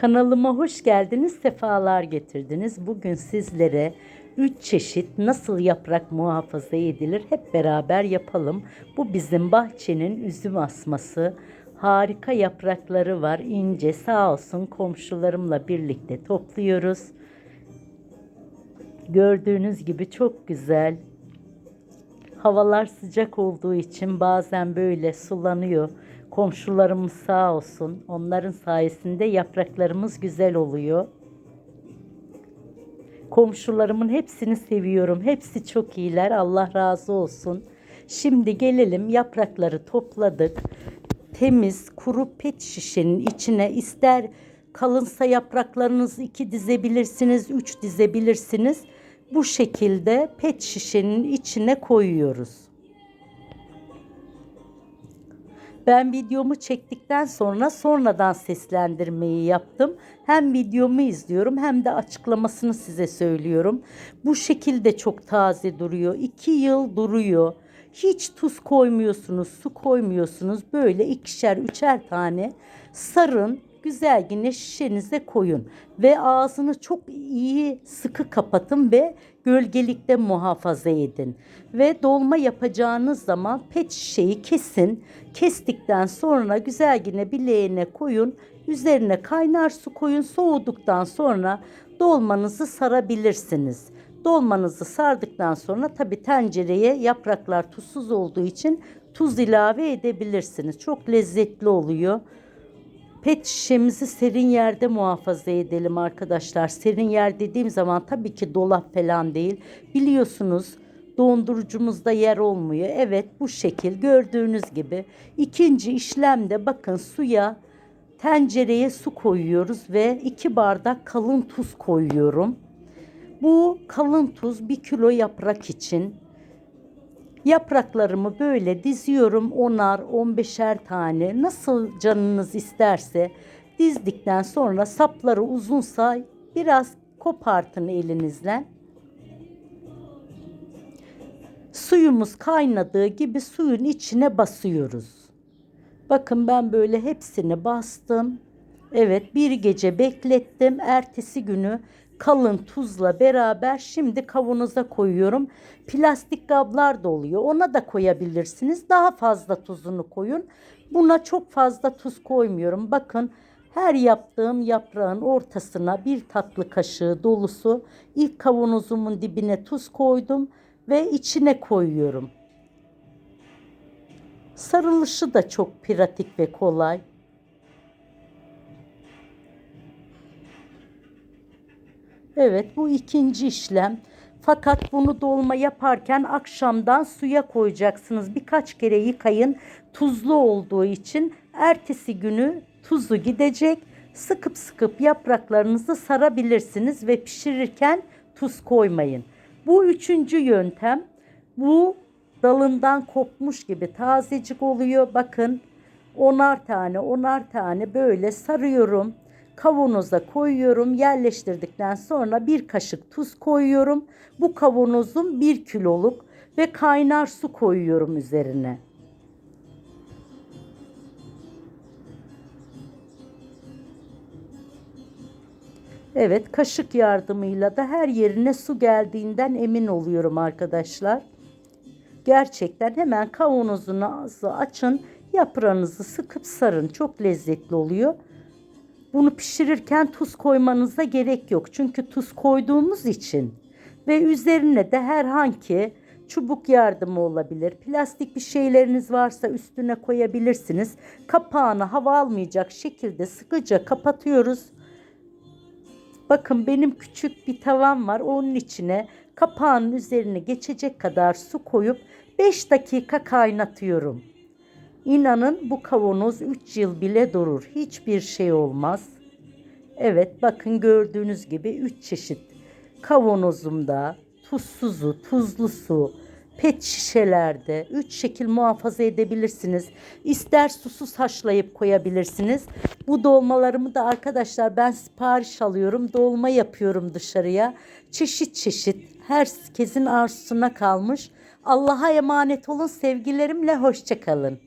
Kanalıma hoş geldiniz, sefalar getirdiniz. Bugün sizlere 3 çeşit nasıl yaprak muhafaza edilir hep beraber yapalım. Bu bizim bahçenin üzüm asması. Harika yaprakları var, ince sağ olsun komşularımla birlikte topluyoruz. Gördüğünüz gibi çok güzel. Havalar sıcak olduğu için bazen böyle sulanıyor. Komşularımız sağ olsun. Onların sayesinde yapraklarımız güzel oluyor. Komşularımın hepsini seviyorum. Hepsi çok iyiler. Allah razı olsun. Şimdi gelelim yaprakları topladık. Temiz kuru pet şişenin içine ister kalınsa yapraklarınızı iki dizebilirsiniz, üç dizebilirsiniz. Bu şekilde pet şişenin içine koyuyoruz. Ben videomu çektikten sonra sonradan seslendirmeyi yaptım. Hem videomu izliyorum hem de açıklamasını size söylüyorum. Bu şekilde çok taze duruyor. 2 yıl duruyor. Hiç tuz koymuyorsunuz, su koymuyorsunuz. Böyle ikişer, üçer tane sarın. Güzel yine şişenize koyun ve ağzını çok iyi sıkı kapatın ve gölgelikte muhafaza edin. Ve dolma yapacağınız zaman pet şişeyi kesin. Kestikten sonra güzel yine bileğine koyun. Üzerine kaynar su koyun. Soğuduktan sonra dolmanızı sarabilirsiniz. Dolmanızı sardıktan sonra tabi tencereye yapraklar tuzsuz olduğu için tuz ilave edebilirsiniz. Çok lezzetli oluyor. Pet şişemizi serin yerde muhafaza edelim arkadaşlar. Serin yer dediğim zaman tabii ki dolap falan değil. Biliyorsunuz dondurucumuzda yer olmuyor. Evet bu şekil gördüğünüz gibi. İkinci işlemde bakın suya tencereye su koyuyoruz ve iki bardak kalın tuz koyuyorum. Bu kalın tuz bir kilo yaprak için Yapraklarımı böyle diziyorum. Onar, on beşer tane nasıl canınız isterse dizdikten sonra sapları uzunsa biraz kopartın elinizle. Suyumuz kaynadığı gibi suyun içine basıyoruz. Bakın ben böyle hepsini bastım. Evet bir gece beklettim. Ertesi günü kalın tuzla beraber şimdi kavanoza koyuyorum. Plastik kablar da oluyor. Ona da koyabilirsiniz. Daha fazla tuzunu koyun. Buna çok fazla tuz koymuyorum. Bakın her yaptığım yaprağın ortasına bir tatlı kaşığı dolusu ilk kavanozumun dibine tuz koydum ve içine koyuyorum. Sarılışı da çok pratik ve kolay. Evet bu ikinci işlem. Fakat bunu dolma yaparken akşamdan suya koyacaksınız. Birkaç kere yıkayın. Tuzlu olduğu için ertesi günü tuzu gidecek. Sıkıp sıkıp yapraklarınızı sarabilirsiniz ve pişirirken tuz koymayın. Bu üçüncü yöntem. Bu dalından kopmuş gibi tazecik oluyor. Bakın onar tane onar tane böyle sarıyorum kavanoza koyuyorum. Yerleştirdikten sonra bir kaşık tuz koyuyorum. Bu kavanozum bir kiloluk ve kaynar su koyuyorum üzerine. Evet kaşık yardımıyla da her yerine su geldiğinden emin oluyorum arkadaşlar. Gerçekten hemen kavanozunuzu açın. Yaprağınızı sıkıp sarın. Çok lezzetli oluyor. Bunu pişirirken tuz koymanıza gerek yok. Çünkü tuz koyduğumuz için ve üzerine de herhangi çubuk yardımı olabilir. Plastik bir şeyleriniz varsa üstüne koyabilirsiniz. Kapağını hava almayacak şekilde sıkıca kapatıyoruz. Bakın benim küçük bir tavam var. Onun içine kapağın üzerine geçecek kadar su koyup 5 dakika kaynatıyorum. İnanın bu kavanoz 3 yıl bile durur. Hiçbir şey olmaz. Evet bakın gördüğünüz gibi 3 çeşit kavanozumda tuzsuzu, tuzlu su, pet şişelerde 3 şekil muhafaza edebilirsiniz. İster susuz haşlayıp koyabilirsiniz. Bu dolmalarımı da arkadaşlar ben sipariş alıyorum. Dolma yapıyorum dışarıya. Çeşit çeşit herkesin arzusuna kalmış. Allah'a emanet olun. Sevgilerimle hoşçakalın.